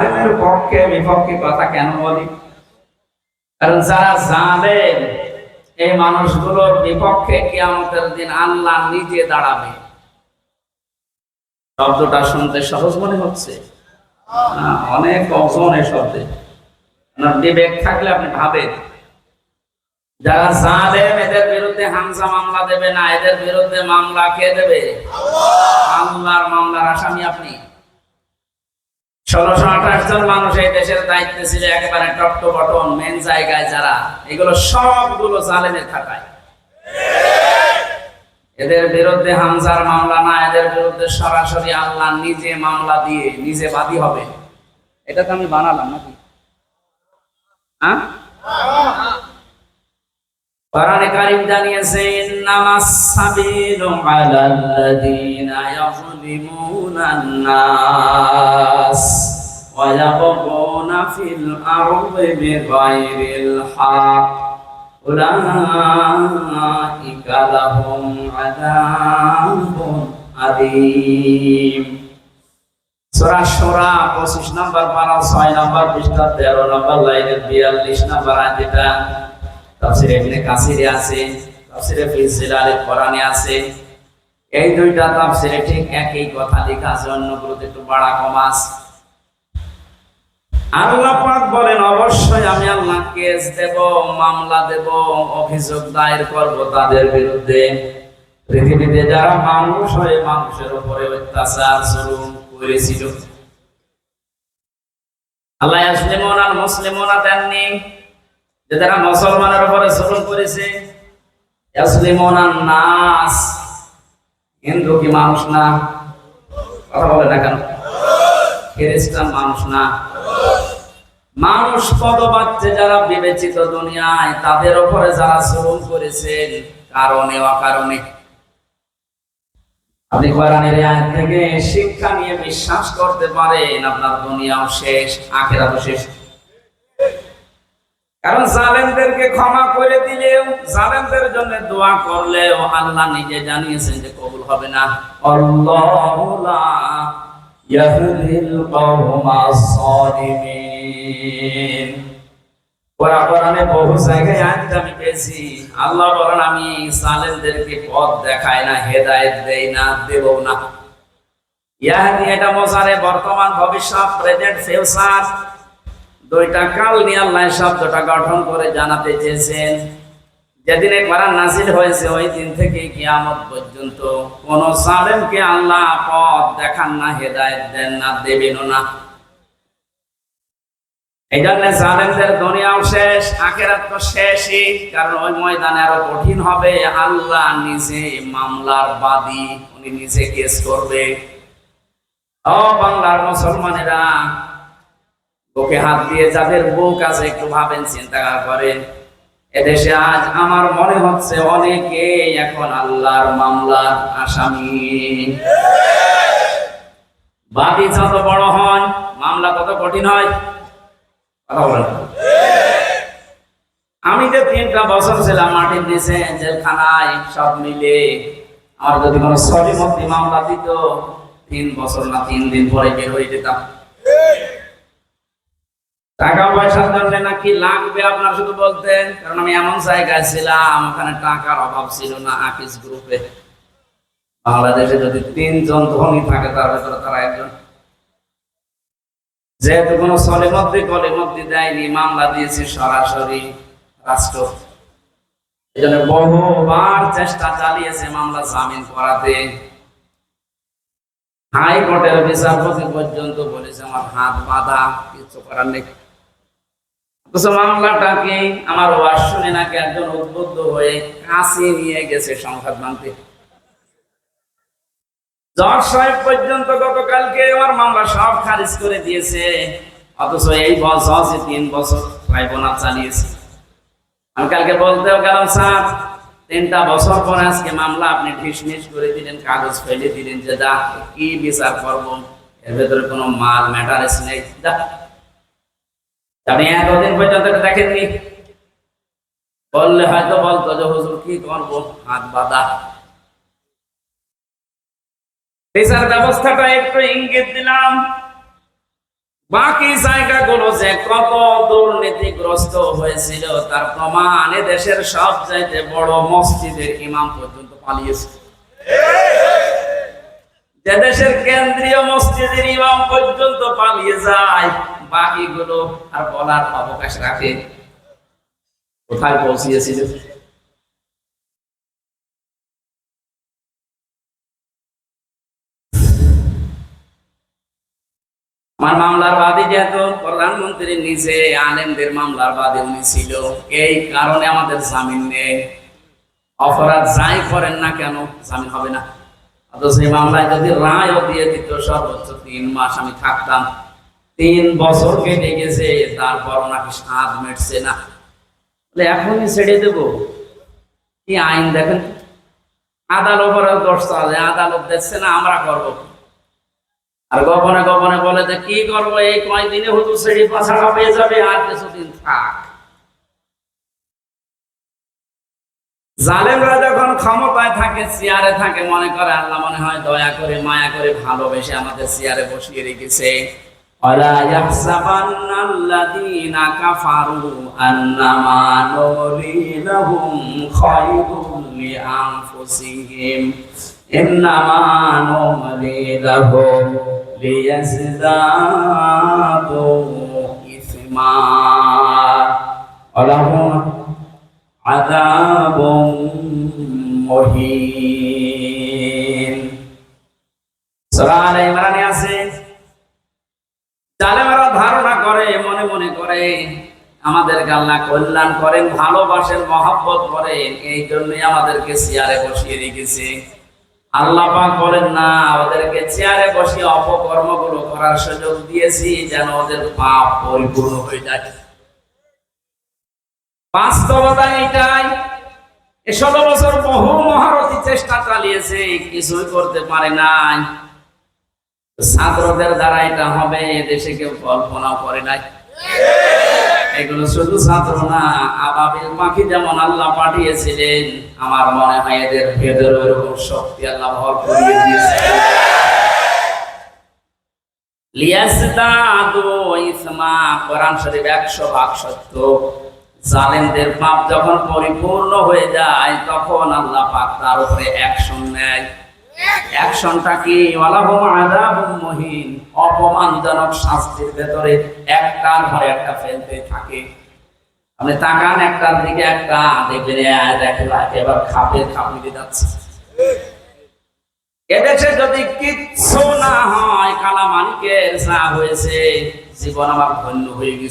জালেমের পক্ষে, বিপক্ষে কথা কেন বলি? কারণ যারা জালেম, এই মানুষগুলোর বিপক্ষে কিয়ামতের দিন আল্লাহ নিজে দাঁড়াবে। শব্দটা শুনতে সহজ মনে হচ্ছে? অনেক ওজন এই শব্দে বিবেক থাকলে আপনি ভাবেন। যারা জালেম, এদের বিরুদ্ধে হামজা মামলা দেবে না, এদের বিরুদ্ধে মামলা কে দেবে? আল্লাহর মামলার আসামি আপনি। ষোলোশো আঠাশ জন মানুষ এই দেশের দায়িত্বে ছিল, একেবারে টপ বটন মেন জায়গায় যারা। এগুলো সবগুলো জালেমের খাতায় এদের বিরুদ্ধে হামজার মামলা না, এদের বিরুদ্ধে সরাসরি আল্লাহ নিজে মামলা দিয়ে নিজে বাদী হবে। এটা তো আমি বানালাম নাকি? হ্যাঁ? কোরআনে কারীম জানিয়েছে ইন্নামাস সাবিলু আলাল্লাযীনা ইয়াযলিমুনান নাস ওয়া ইয়াবগুনা ফিল আরদি বিগাইরিল হক উলাইকা লাহুম আযাবুন আলীম সূরা শুরা 25 নম্বর পারা 6 নম্বর পৃষ্ঠা 13 নম্বর লাইনের 42 নম্বর আয়াত এটা তাফসিরে ইবনে কাসিরে আছে, তাফসিরে কোরআনে আছে। এই দুইটা তাফসিরে ঠিক একই কথা লেখা আছে একটু বাড়া কম আছে। আল্লাহ পাক বলেন, অবশ্যই আমি আল্লাহ কেস দেব, মামলা দেব, অভিযোগ দায়ের করব তাদের বিরুদ্ধে। পৃথিবীতে যারা মানুষ হয়ে মানুষের উপরে অত্যাচার, জুলুম করেছিল। আল্লাহ আর মুসলিমনা দেননি। যে তারা মুসলমানের উপরে জুলুম করেছে ইয়াসলিমুন নাস হিন্দু কি মানুষ না? কথা বলে না কেন? খ্রিস্টান মানুষ না? মানুষ পদবাচ্চে যারা বিবেচিত দুনিয়ায়, তাদের উপরে যারা জুলুম করেছেন কারণে অকারণে। আপনি কোরআনের আয়াত থেকে শিক্ষা নিয়ে বিশ্বাস করতে পারেন, আপনার দুনিয়াও শেষ, আখেরাতও শেষ। কারণ জালেমদেরকে ক্ষমা করে দিলেও, জালেমদের জন্য দোয়া করলেও আল্লাহ নিজে জানিয়েছেন যে কবুল হবে না। আমি আল্লাহ পথ না, হেদায়েত না, দেব না। বর্তমান, ভবিষ্যৎ, প্রেজেন্ট, ফিউচার। দুইটা কাল নিয়ে আল্লাহ শব্দটা গঠন করে জানাতে চেয়েছেন। যেদিনে কোরআন নাজিল হয়েছে, ওই দিন থেকে কিয়ামত পর্যন্ত কোন সালেমকে আল্লাহ পথ দেখান না, হেদায়েত দেন না দেবেনও না। এই জন্য জালেমদের দুনিয়াও শেষ, আখেরাত তো শেষই, কারণ ওই ময়দানে আরও কঠিন হবে। আল্লাহ নিজে মামলার বাদী, উনি নিজে কেস করবে। ও বাংলার মুসলমানেরা বুকে হাত দিয়ে যাদের বুক আছে একটু ভাবেন, চিন্তা করেন। এদেশে আজ আমার মনে হচ্ছে অনেকে এখন আল্লাহর মামলার আসামি। বাদী যত বড় হন, মামলা তত কঠিন হয়। আমি যে তিনটা বছর ছিলাম মাটির নিচে, জেলখানায় সব মিলে, আমার যদি কোনো সলিমতি মামলা দিত, তিন বছর না তিন দিন পরে বের হয়ে যেতাম। টাকা পয়সার জন্য নাকি লাগবে আপনার শুধু বলতেন? কারণ আমি এমন জায়গায় ছিলাম, ওখানে টাকার অভাব ছিল না আকিস গ্রুপে বাংলাদেশে যদি তিনজন ধনী থাকে, তার ভেতরে তারা একজন। যেহেতু কোনো সলিমদ্দি কলিমদ্দি দেয়নি, মামলা দিয়েছে সরাসরি রাষ্ট্র। এই জন্য বহুবার চেষ্টা চালিয়েছে মামলা জামিন করাতে। হাইকোর্টের বিচারপতি পর্যন্ত বলেছে, আমার হাত বাঁধা, কিছু করার নেই। অথচ মামলাটাকে আমার শুনে নাকি একজন উদ্বুদ্ধ হয়ে কাছে নিয়ে গেছে জজ সাহেব পর্যন্ত গতকালকে আমার মামলা সব খারিজ করে দিয়েছে, অথচ এই তিন বছর ট্রাইব্যুনাল চালিয়েছে। আমি কালকে বলতেও গেলাম, স্যার, তিনটা বছর পরে আজকে মামলা আপনি ঢিসমিস করে দিলেন, কাগজ ফেলে দিলেন যে দা কি বিচার করব? এর ভেতরে কোনো মাল ম্যাটারেস নেই? যা আপনি এতদিন পর্যন্ত এটা দেখেননি। বললে হয়তো বলতো যে, হুজুর, কি করব? হাত বাঁধা। বিচার ব্যবস্থাটা একটু ইঙ্গিত দিলাম। বাকি জায়গাগুলো যে কত দুর্নীতিগ্রস্ত হয়েছিল, তার প্রমাণ দেশের সব চাইতে বড় মসজিদের ইমাম পর্যন্ত পালিয়েছে। যে দেশের কেন্দ্রীয় মসজিদের ইমাম পর্যন্ত পালিয়ে যায়। বাকিগুলো আর বলার অবকাশ রাখে। কোথায় পৌঁছিয়েছিল? আমার মামলার বাদী যেহেতু আলেমদের মামলার বাদী উনি ছিল। এই কারণে আমাদের জামিন নেই। অপরাধ যাই করেন না কেন, জামিন হবে না। অথচ মামলায় যদি রায়ও দিয়ে দিত, সর্বোচ্চ তিন মাস আমি থাকতাম। তিন বছর কেটে গেছে, তারপর ওনাকে স্বাদ মেটছে না। এখনই ছেড়ে দেব। কি আইন দেখেন? আদালত আদালত দেখছে না, আমরা করব আর গোপনে গোপনে বলে যে কি করব? এই কয়দিনে হুজুর পাছাড়া পেয়ে যাবে, আর কিছুদিন থাক। জালেমরা যখন ক্ষমতায় থাকে, চেয়ারে থাকে, মনে করে, আল্লাহ মনে হয় দয়া করে, মায়া করে ভালোবেসে আমাদের চেয়ারে বসিয়ে রেখেছে। ولا يحسبن الذين كفروا أنما نوري لهم خير لأنفسهم إنما نوري لهم ليزدادوا إثما ولهم عذاب مهين سورة آل عمران করে আমাদেরকে আল্লাহ কল্যাণ করেন, ভালোবাসেন, মহাব্বত করেন, এই জন্যই আমাদেরকে চেয়ারে বসিয়ে রেখেছে। আল্লাহ পাক বলেন, না, ওদেরকে চেয়ারে বসিয়ে অপকর্মগুলো করার সুযোগ দিয়েছি যেন ওদের পাপ পরিপূর্ণ হয়ে যায়। বাস্তবতা এটাই। এ ষোলো বছর বহু মহারথী চেষ্টা চালিয়েছে, কিছুই করতে পারে নাই। ছাত্রদের দ্বারা এটা হবে দেশে কেউ কল্পনা করে নাই। এগুলো শুধু ছাত্র না, আবাবিল পাখি যেমন আল্লাহ পাঠিয়েছিলেন, আমার মনে হয় এদের ভেতরে ওরকম শক্তি আল্লাহ ভর করিয়ে দিয়েছে কোরআন শরীফ 100 ভাগ সত্য। জালেমদের পাপ যখন পরিপূর্ণ হয়ে যায়, তখন আল্লাহ পাক তার উপরে অ্যাকশন নেয়। অ্যাকশনটা কি? আযাবুম মুহিন। অপমানজনক শাস্তির ভেতরে একটার ঘরে একটা ফেলতে থাকে। আপনি তাকান একটার দিকে, একটা দেখবেন দেখে এবার খাপে খাপিয়ে যাচ্ছে। এদেশে যদি কিচ্ছু না হয়, কালামানিকের যা হয়েছে, জীবন আমার ধন্য হয়ে গেছে।